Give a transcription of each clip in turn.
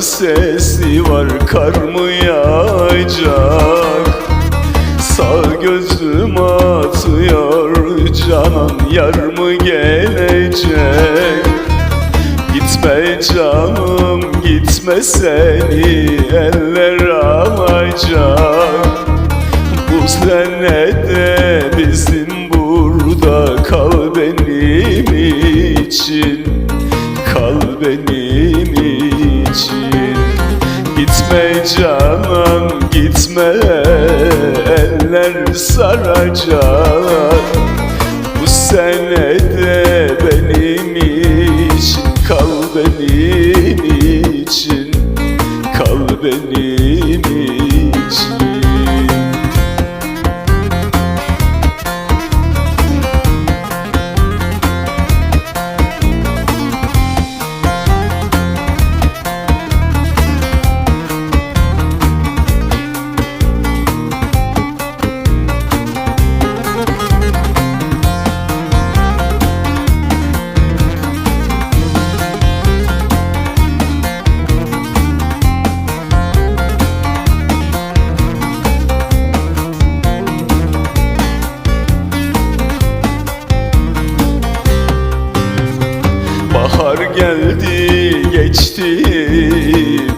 sesi var kar mı yağacak? Sağ gözüm atıyor canan yar mı gelecek? Gitme canım gitme seni eller alacak Bu sene de bizim burada kal benim için. Kal benim Gitme canım gitme. Eller saracak Bu sene de benim için kal benim için. Kal benim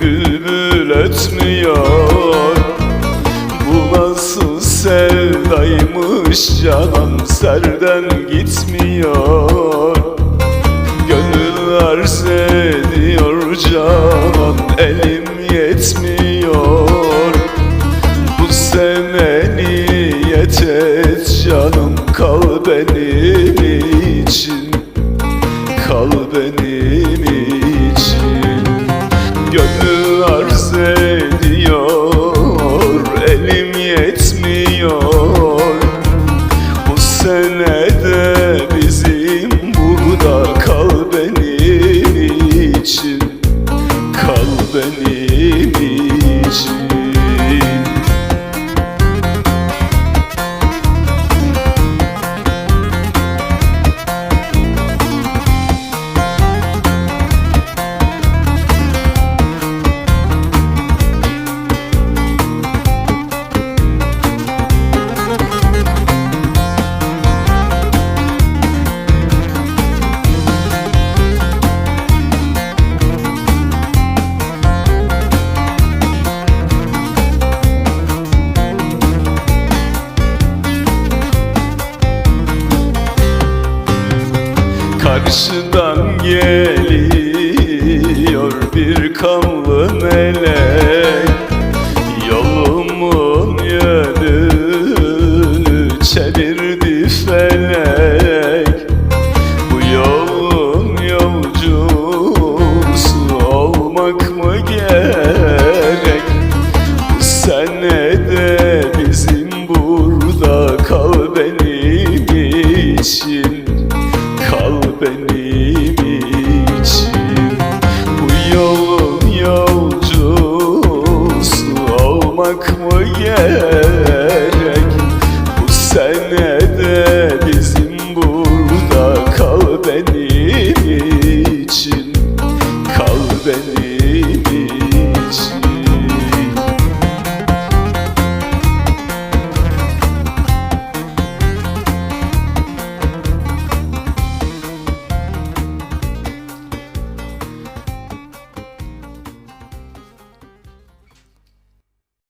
bülbül ötmüyor Bu nasıl sevdaymış canan serden gitmiyor. Gönül arz ediyor canan elim yetmiyor. Bu sene niyet et canım kal benim için. Kal benim Gönül arz ediyor Elim yetmiyor. Bu senede bizim burada Kal benim için Karşıdan geliyor bir kanlı